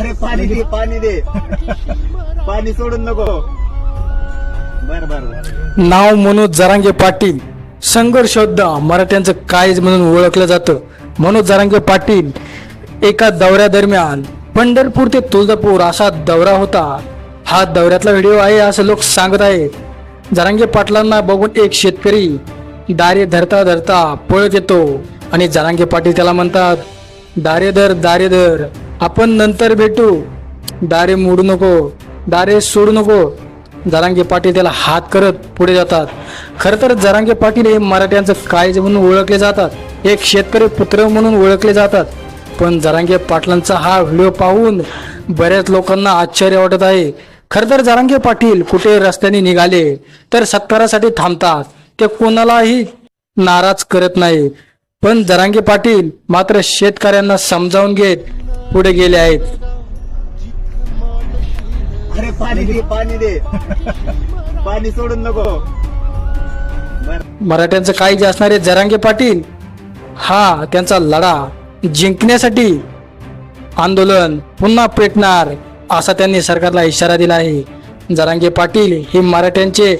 अरे पाणी दे पाणी दे. पाणी सोडून नको. बर बर नाव मनोज जरांगे पाटील. संघर्ष योद्धा मराठ्यांचं काय म्हणून ओळखलं जातं. मनोज जरांगे पाटील एका दौऱ्यादरम्यान पंढरपूर ते तुळजापूर असा दौरा होता. हा दौऱ्यातला व्हिडिओ आहे असं लोक सांगत आहेत. जरांगे पाटलांना बघून एक शेतकरी दारे धरता धरता पळत येतो. आणि जरांगे पाटील त्याला म्हणतात दारे धर दारे धर आपण नंतर भेटू. दारे मोडू नको दारे सोडू नको. जरांगे पाटील त्याला हात करत पुढे जातात. खरं तर जरांगे पाटील हे मराठ्यांचं काळज म्हणून ओळखले जातात. एक शेतकरी पुत्र म्हणून ओळखले जातात. पण जरांगे पाटलांचा हा व्हिडिओ पाहून बऱ्याच लोकांना आश्चर्य वाटत आहे. खरं तर जरांगे पाटील कुठे रस्त्याने निघाले तर सत्कारासाठी थांबतात. ते कोणालाही नाराज करत नाही. पण जरांगे पाटील मात्र शेतकऱ्यांना समजावून घेत पुढे गेले आहेत. अरे पाणी दे पाणी दे. पाणी सोडून नको. मराठ्यांचं काही जे असणारे जरांगे पाटील हा त्यांचा लढा जिंकण्यासाठी आंदोलन पुन्हा पेटणार असा त्यांनी सरकारला इशारा दिला आहे. जरांगे पाटील हे मराठ्यांचे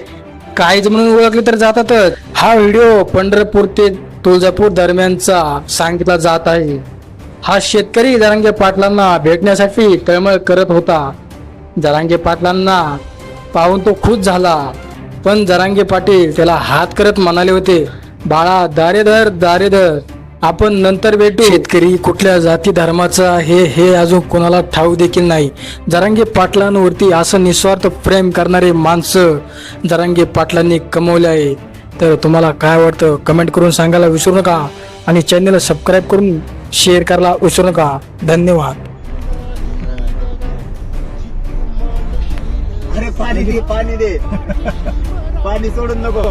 काहीच म्हणून ओळखले तर जातातच. हा व्हिडिओ पंढरपूर ते तुळजापूर दरम्यानचा सांगितला जात आहे. हा शेतकरी जरांगे पाटलांना भेटण्यासाठी तळमळ करत होता. जरांगे पाटलांना पाहून तो खुश झाला. पण जरांगे पाटील त्याला हात करत म्हणाले होते बाळा दारेधर दारेधर आपण नंतर भेटू. शेतकरी कुठल्या जाती धर्माचा हे हे अजून कोणाला ठाऊ देखील नाही. जरांगे पाटलांवरती असं निस्वार्थ प्रेम करणारे माणसं जरांगे पाटलांनी कमवले आहे तर तुम्हाला काय वाटतं कमेंट करून सांगायला विसरू नका आणि चॅनलला सबस्क्राईब करून शेअर करायला विसरू नका. धन्यवाद. अरे पाणी दे पाणी दे. पाणी सोडून नको.